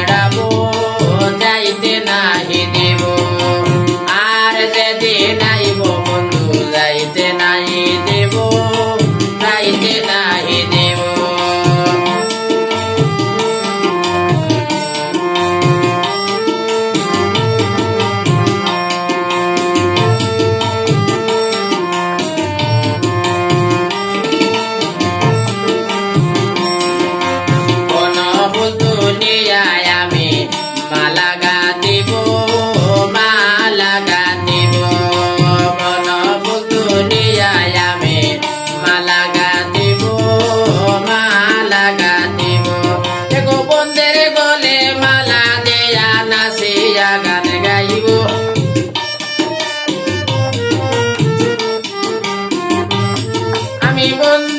எடவோ one.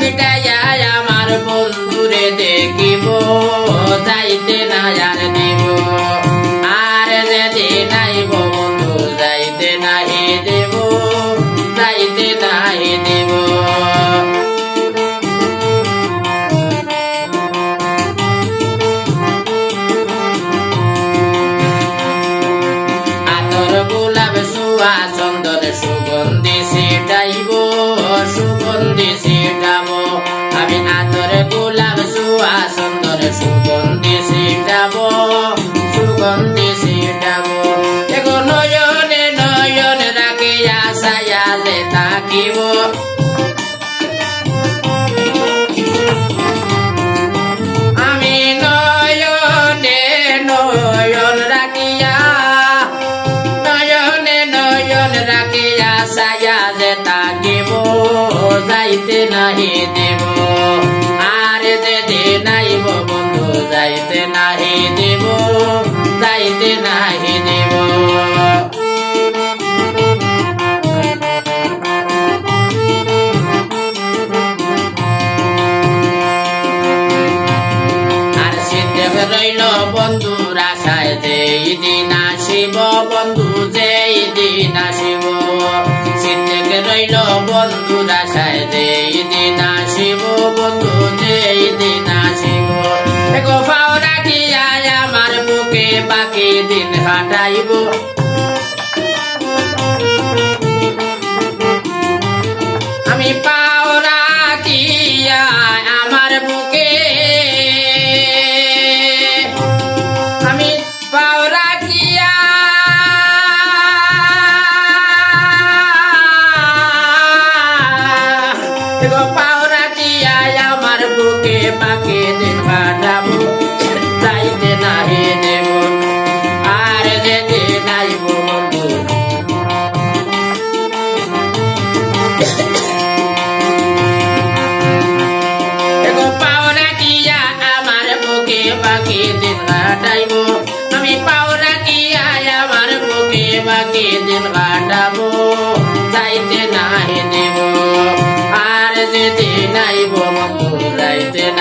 মিটাইয়া আমার বন্ধুরে দেখিব। গোলাপ সুয়া চন্দন সুগন্ধি ছিটাব সুগন্ধি ছিটাব এগো নয়নে নয়ন রাখিয়া সায়ালে তাকিব আমি নয়নে নয়ন রাখিয়া নয়নে নয়ন রাখিয়া সায়া যে যাইতে নাহি আসিব বন্ধু যে দিন আসিব। সিদ্ধেব রইল বন্ধুর আশায় যে দিন আসিব বন্ধু যে দিন আসিব। আমার বুকে বাকি দিন কাটাইব। আমি পাও রাখিয়া আমার বুকে আমি পাওনা কি আমার বুকে বাকি দিন কাটাবো, যাইতে নাহি দেব আর যেতে নাইব মন যাইতে